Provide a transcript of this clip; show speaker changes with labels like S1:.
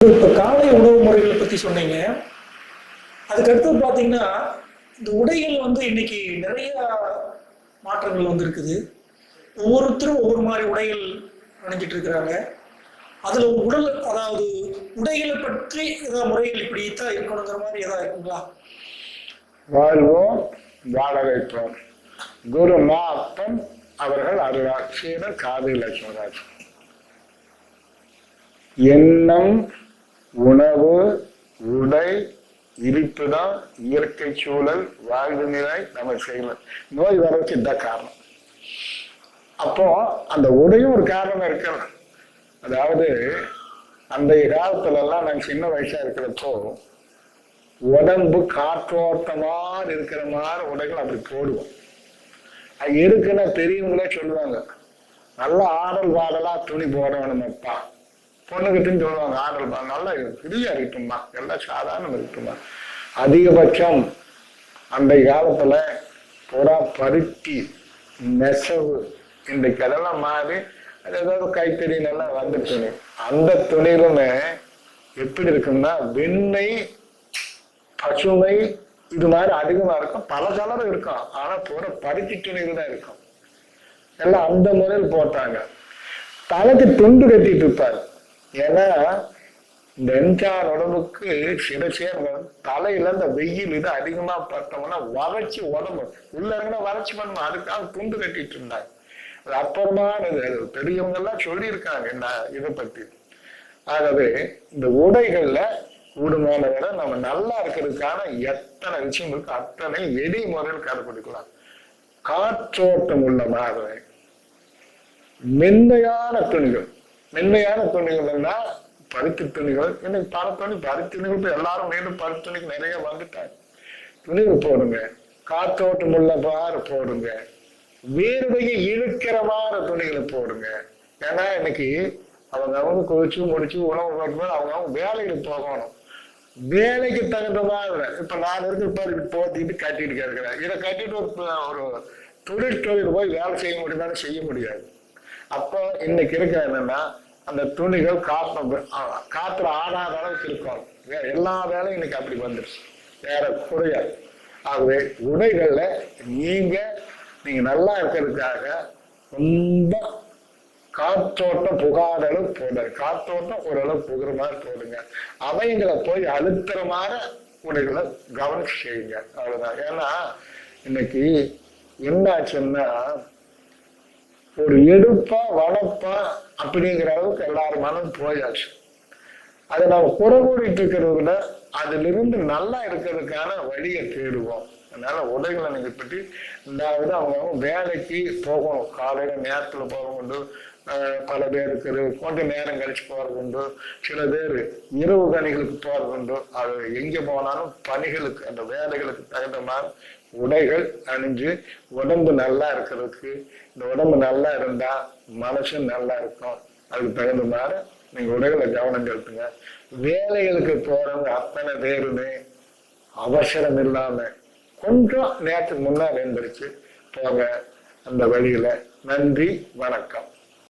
S1: இப்போ காலை உணவு முறைகளை பற்றி சொன்னீங்க. அதுக்கடுத்து பார்த்தீங்கன்னா இந்த உடைகள் வந்து இன்னைக்கு நிறைய மாற்றங்கள் வந்திருக்குது. ஒவ்வொருத்தரும் ஒவ்வொரு மாதிரி உடைகள் அணிஞ்சிட்டு இருக்கிறாங்க. அதில் உடல் அதாவது உடைகளை பற்றி ஏதாவது முறைகள் இப்படி தான் இருக்கணுங்கிற மாதிரி ஏதாவது இருக்குங்களா?
S2: வாழ்வோம் வாழ வைப்போம் குரு மா அப்பன் அவர்கள் அருளாட்சியர் காதி லட்சுமராஜ் எண்ணம் உணவு உடை இருப்புதான் இயற்கை சூழல் வாழ்வு நிலை நம்ம செய்யலாம் நோய் வரதுக்கு இந்த காரணம். அப்போ அந்த உடையும் ஒரு காரணம் இருக்கலாம் அதாவது அந்த காலத்துல எல்லாம் நாங்க சின்ன வயசா இருக்கிறப்போ உடம்பு காற்றோட்டமா இருக்கிற மாதிரி உடைகள் அப்படி போடுவோம். அது எதுக்குன்னா பெரியவங்களே சொல்லுவாங்க. நல்லா ஆடல் பாடலா துணி போடணுமப்பா பொண்ணுகிட்டும் சொல்லுவாங்க ஆடல் பாடல் நல்லா ஃப்ரீயா இருக்கட்டும்மா. எல்லாம் சாதாரணம் இருக்கட்டும்மா. அதிகபட்சம் அந்த காலத்துல புறா பருத்தி நெசவு இன்றைக்கு அதெல்லாம் மாறி அது ஏதாவது கைத்தறி நல்லா வந்த துணி. அந்த துணியிலுமே எப்படி இருக்குன்னா வெண்ணெய் பசுமை இது மாதிரி அதிகமா இருக்கும். பல கலர் இருக்கும். ஆனா பூரா பருத்தி துணிகள் தான் இருக்கும். எல்லாம் அந்த முறையில் போட்டாங்க. தலைக்கு துண்டு கட்டிட்டு இருப்பாரு. ஏன்னா இந்த எம்ஜிஆர் உடம்புக்கு சில சேர்ந்த தலையில இந்த வெயில் இது அதிகமா பார்த்தோம்னா வறட்சி உடம்பு. உள்ள இறங்கினா வறட்சி பண்ணுமா அதுக்காக துண்டு கட்டிட்டு இருந்தாங்க. அது அப்புறமா பெரியவங்க எல்லாம் சொல்லியிருக்காங்க என்ன இதை பத்தி. ஆகவே இந்த உடைகள்ல கூடுமான விட நம்ம நல்லா இருக்கிறதுக்கான எத்தனை விஷயம் இருக்கு அத்தனை எடி முறையில் கடைபிடிக்கலாம் காற்றோட்டம் உள்ள மாதிரி மென்மையான துணிகள். மென்மையான துணிகள்னா பருத்தி துணிகள் இன்னைக்கு பரத்துணி பருத்தி துணிகள் இப்ப எல்லாரும் மீண்டும் பருத்தி துணிக்கு நிறைய வந்துட்டாங்க. துணிகள் போடுங்க. காற்றோட்டம் உள்ள பாரு போடுங்க. வேர்வையை இழுக்கிற மாதிரி துணிகளை போடுங்க. ஏன்னா இன்னைக்கு அவங்க அவங்க குளிச்சு முடிச்சு உணவு போட்டு அவங்க அவங்க வேலைக்கு போகணும். வேலைக்கு தகுந்த மாதிரி இப்ப நான் இருக்கிற பாரு போத்திட்டு கட்டிட்டு கிடக்குறேன். இதை கட்டிட்டு ஒரு ஒரு தொழில் தொழில் போய் வேலை செய்ய முடியுமான்னு செய்ய முடியாது. அப்போ இன்னைக்கு இருக்க என்னன்னா அந்த துணிகள் காற்று காற்று ஆடாத அளவுக்கு இருக்கும். எல்லா வேலையும் இன்னைக்கு அப்படி வந்துருச்சு. வேற குறையாது. ஆகவே உடைகள்ல நீங்க நீங்க நல்லா இருக்கிறதுக்காக ரொம்ப காற்றோட்டம் புகாத அளவு போடுங்க. காற்றோட்டம் ஓரளவு புகிற மாதிரி போடுங்க. அவைங்களை போய் அழுத்துற மாதிரி உடைகளை கவனிச்சு செய்யுங்க. அவ்வளவுதான். ஏன்னா இன்னைக்கு என்ன ஆச்சுன்னா ஒரு எடுப்பா வளப்பா அப்படிங்கிற அளவுக்கு எல்லாரும் மனம் போயாச்சு. அதை நம்ம குறை கூடிட்டு இருக்கிறதுல அதிலிருந்து நல்லா இருக்கிறதுக்கான வழியை தேடுவோம். அதனால உடைகளை நீங்க பற்றி ரெண்டாவது அவங்க அவங்க வேலைக்கு போகணும். காலையில நேரத்தில் போகணும் பல பேருக்கு கொஞ்சம் நேரம் கழிச்சு போறதுண்டு சில பேர் இரவு பணிகளுக்கு போறதுண்டு அது எங்க போனாலும் பணிகளுக்கு அந்த வேலைகளுக்கு தகுந்த மாதிரி உடைகள் அணிஞ்சு உடம்பு நல்லா இருக்கிறதுக்கு இந்த உடம்பு நல்லா இருந்தா மனசும் நல்லா இருக்கும். அதுக்கு தகுந்த மாதிரி நீங்க உடைகளை கவனம் செலுத்துங்க. வேலைகளுக்கு போறவங்க அத்தனை பேருமே அவசரம் இல்லாம கொஞ்சம் நேரத்துக்கு முன்னால் எழுந்திரிச்சு போங்க. அந்த வழியில நன்றி வணக்கம்.